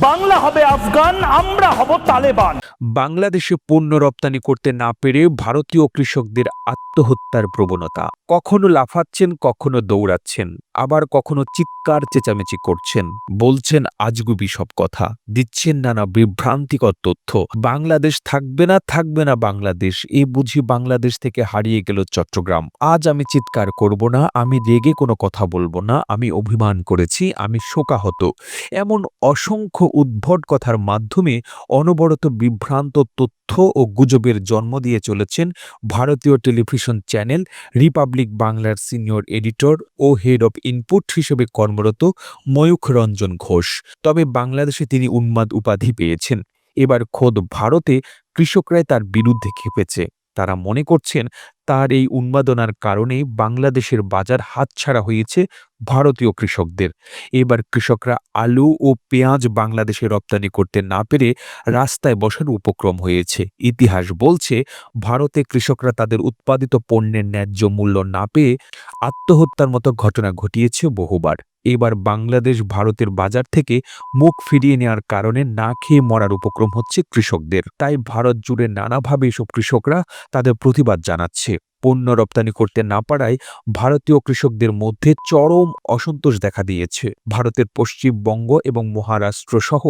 বাংলা হবে আফগান, আমরা হব তালেবান। বাংলাদেশে পণ্য রপ্তানি করতে না পেরে ভারতীয় কৃষকদের আত্মহত্যার প্রবণতা। কখনো লাফাচ্ছেন, কখনো দৌড়াচ্ছেন, আবার কখনো চিৎকার চেঁচামেচি করছেন। বলছেন, আজগুবি সব কথা। দিচ্ছেন নানা বিভ্রান্তিকর তথ্য। বাংলাদেশ থাকবে না থাকবে না বাংলাদেশ। এ বুঝি বাংলাদেশ থেকে হারিয়ে গেল চট্টগ্রাম। আজ আমি চিৎকার করব না, আমি রেগে কোনো কথা বলব না, আমি অভিমান করেছি, আমি শোকাহত। এমন অসংখ্য উদ্ভট কথার মাধ্যমে অনবরত বিভ্রান্ত তথ্য ও গুজবের জন্ম দিয়ে চলেছেন ভারতীয় টেলিভিশন চ্যানেল রিপাবলিক বাংলার সিনিয়র এডিটর ও হেড অব ইনপুট হিসেবে কর্মরত ময়ূখ রঞ্জন ঘোষ। তবে বাংলাদেশে তিনি উন্মাদ উপাধি পেয়েছেন। এবার খোদ ভারতে কৃষকরাই তার বিরুদ্ধে খেপেছে। তারা মনে করছেন, তার এই উন্মাদনার কারণে বাংলাদেশের বাজার হাতছাড়া হয়েছে ভারতীয় কৃষকদের। এবার কৃষকরা আলু ও পেঁয়াজ বাংলাদেশে রপ্তানি করতে না পেরে রাস্তায় বসার উপক্রম হয়েছে। ইতিহাস বলছে, ভারতে কৃষকরা তাদের উৎপাদিত পণ্যের ন্যায্য মূল্য না পেয়ে আত্মহত্যার মতো ঘটনা ঘটিয়েছে বহুবার। এবার বাংলাদেশ ভারতের বাজার থেকে মুখ ফিরিয়ে নেওয়ার কারণে না খেয়ে মরার উপক্রম হচ্ছে কৃষকদের। তাই ভারত জুড়ে নানাভাবে এসব কৃষকরা তাদের প্রতিবাদ জানাচ্ছে। পণ্য রপ্তানি করতে না পারায় ভারতীয় কৃষকদের মধ্যে চরম অসন্তোষ দেখা দিয়েছে। ভারতের পশ্চিমবঙ্গ এবং মহারাষ্ট্র সহ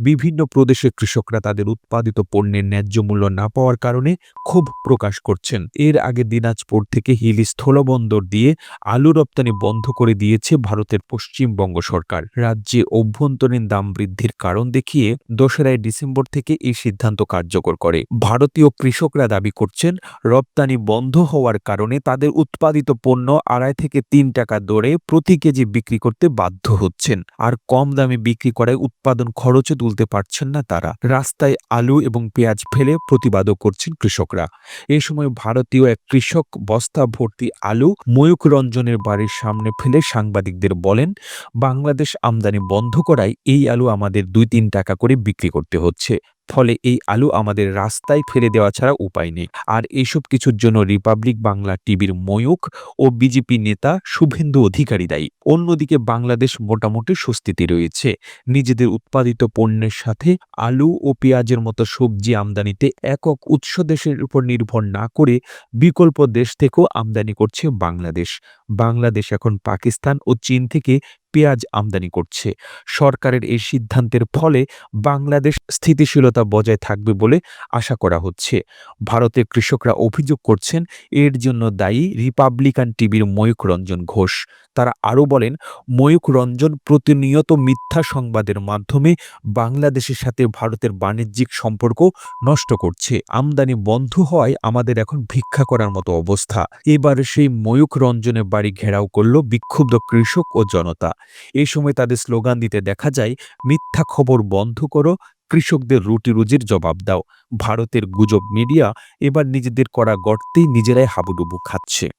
বিভিন্ন প্রদেশের কৃষকরা তাদের উৎপাদিত পণ্যের ন্যায্য মূল্য না পাওয়ার কারণে ক্ষোভ প্রকাশ করছেন। এর আগে দিনাজপুর থেকে হিলি স্থলবন্দর দিয়ে আলু রপ্তানি বন্ধ করে দিয়েছে ভারতের পশ্চিমবঙ্গ সরকার। রাজ্যে অভ্যন্তরীণ দাম বৃদ্ধির কারণ দেখিয়ে দোসরাই ডিসেম্বর থেকে এই সিদ্ধান্ত কার্যকর করে। ভারতীয় কৃষকরা দাবি করছেন, রপ্তানি বন্ধ হওয়ার কারণে তাদের উৎপাদিত পণ্য আড়াই থেকে তিন টাকা দরে প্রতি কেজি বিক্রি করতে বাধ্য হচ্ছেন। আর কম দামে বিক্রি করায় উৎপাদন খরচও তুলতে পারছেন না তারা। রাস্তায় আলু এবং পেঁয়াজ ফেলে প্রতিবাদও করছেন কৃষকরা। এ সময় ভারতীয় এক কৃষক বস্তা ভর্তি আলু ময়ূখ রঞ্জনের বাড়ির সামনে ফেলে সাংবাদিকদের বলেন, বাংলাদেশ আমদানি বন্ধ করায় এই আলু আমাদের দুই তিন টাকা করে বিক্রি করতে হচ্ছে। ফলে এই আলু আমাদের রাস্তায় ফেলে দেওয়া ছাড়া উপায় নেই। আর এইসব কিছুর জন্য রিপাবলিক বাংলা টিভির ময়ূক ও বিজেপি নেতা শুভেন্দু অধিকারী দায়ী। অন্যদিকে বাংলাদেশ মোটামুটি স্বস্তিতে রয়েছে। নিজেদের উৎপাদিত পণ্যের সাথে আলু ও পেঁয়াজের মতো সবজি আমদানিতে একক উৎস দেশের উপর নির্ভর না করে বিকল্প দেশ থেকেও আমদানি করছে বাংলাদেশ। বাংলাদেশ এখন পাকিস্তান ও চীন থেকে পেঁয়াজ আমদানি করছে। সরকারের এই সিদ্ধান্তের ফলে বাংলাদেশ স্থিতিশীলতা বজায় থাকবে বলে আশা করা হচ্ছে। ভারতের কৃষকরা অভিযোগ করছেন, এর জন্য দায়ী রিপাবলিকান টিভির ময়ূক রঞ্জন ঘোষ। তারা আরও বলেন, ময়ূখ রঞ্জন প্রতিনিয়ত মিথ্যা সংবাদের মাধ্যমে বাংলাদেশের সাথে ভারতের বাণিজ্যিক সম্পর্ক নষ্ট করছে। আমদানি বন্ধ হওয়ায় আমাদের এখন ভিক্ষা করার মতো অবস্থা। এবার সেই ময়ূখ রঞ্জনের বাড়ি ঘেরাও করল বিক্ষুব্ধ কৃষক ও জনতা। এ সময় তাদের স্লোগান দিতে দেখা যায়, মিথ্যা খবর বন্ধ করো, কৃষকদের রুটি রুজির জবাব দাও। ভারতের গুজব মিডিয়া এবার নিজেদের করা গর্তেই নিজেরাই হাবুডুবু খাচ্ছে।